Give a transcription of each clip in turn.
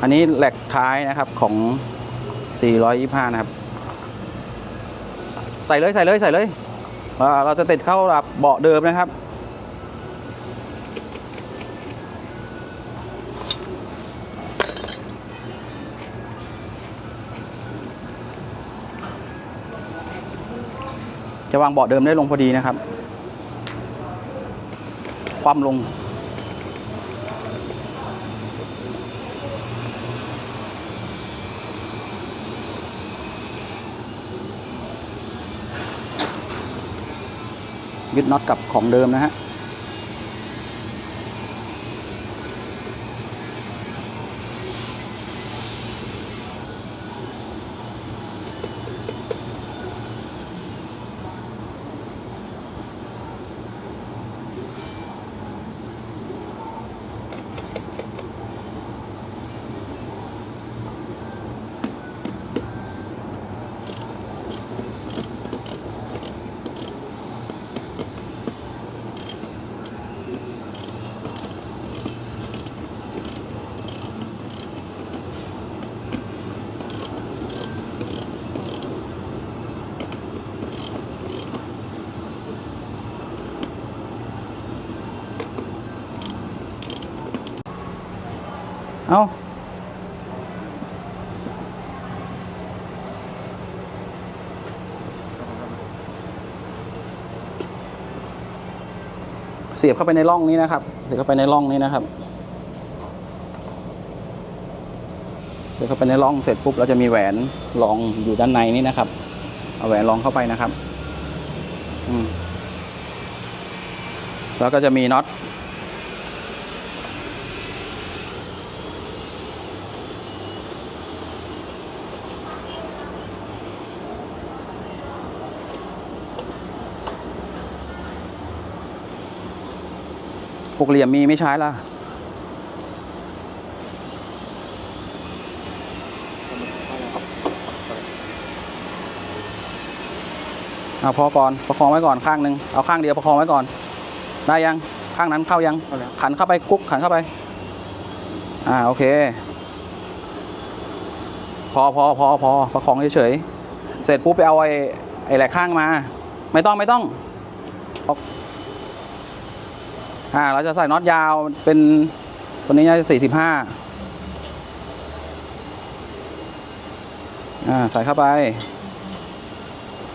อันนี้แหลกท้ายนะครับของ 425 นะครับ ใส่เลยใส่เลยใส่เลยอ่าเราจะติดเข้ากับเบาะเดิมนะครับ จะวางเบาะเดิมได้ลงพอดีนะครับ ความลง ยึดน็อตกับของเดิมนะฮะ เอาเสียบเข้าไปในร่องนี้นะครับ เสียบเข้าไปในร่องนี้นะครับ เสียบเข้าไปในร่องเสร็จปุ๊บเราจะมีแหวนรองอยู่ด้านในนี้นะครับ เอาแหวนรองเข้าไปนะครับอืมแล้วก็จะมีน็อต หกเหลี่ยมมีไม่ใช้ละเอาพอก่อนประคองไว้ก่อนข้างหนึ่งเอาข้างเดียวประคองไว้ก่อน ได้ยังข้างนั้นเข้ายังเข้าแล้วขันเข้าไปกุ๊กขันเข้าไป อ่าโอเค พอพอพอพอประคองเฉยๆเสร็จปุ๊บไปเอาไอ้ไอ้แหลกข้างมา ไม่ต้องไม่ต้อง อ่าเราจะใส่น็อตยาวเป็นตัวนี้น่าจะสี่สิบห้าอ่าใส่เข้าไป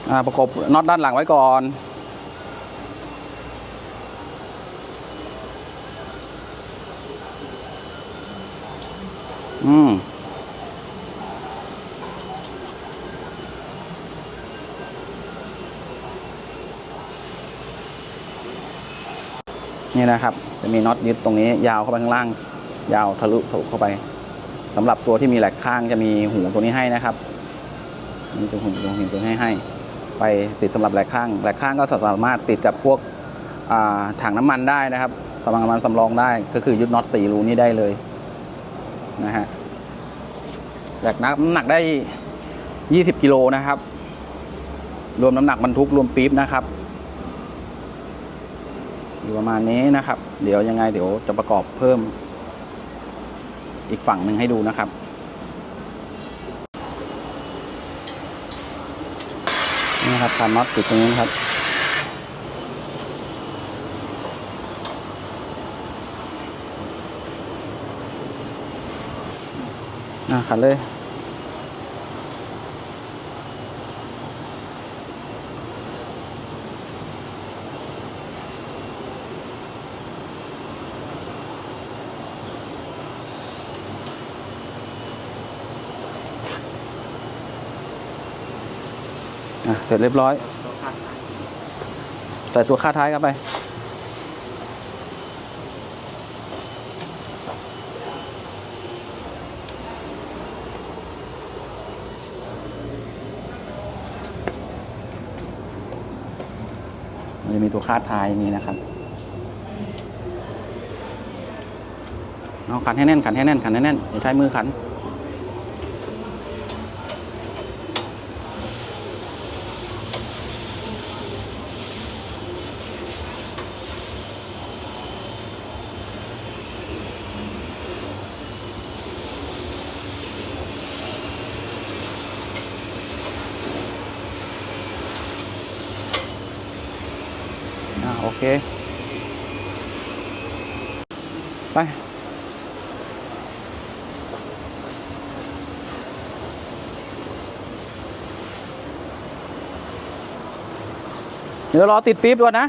อ่าประกบน็อตด้านหลังไว้ก่อนอืม นี่นะครับ จะมีน็อตยึดตรงนี้ยาวเข้าไปข้างล่าง ยาวทะลุทะลุเข้าไปสำหรับตัวที่มีแหลกข้างจะมีหูตัวนี้ให้นะครับมีตัวหูตัวหูตัวให้ให้ ไปติดสำหรับแหลกข้างแหลกข้างก็สามารถติดกับพวกถังน้ำมันได้นะครับถังน้ำมันสำรองได้ก็คือยึดน็อตสี่รูนี้ได้เลยนะฮะแหลกน้ำหนักได้ 20 กิโลนะครับ รวมน้ำหนักบรรทุกรวมปี๊บนะครับ อยู่ประมาณนี้นะครับ เดี๋ยวยังไงเดี๋ยวจะประกอบเพิ่ม อีกฝั่งหนึ่งให้ดูนะครับนี่ครับการ์น็อตติดตรงนี้นครับอะขันเลย อะเสร็จเรียบร้อย ใส่ตัวคาดท้ายเข้าไป มันจะมีตัวคาดท้ายอย่างนี้นะครับเอาขันให้แน่นขันให้แน่นขันให้แน่นอย่าใช้มือขัน เค ไป เดี๋ยวรอติดปี๊บก่อนนะ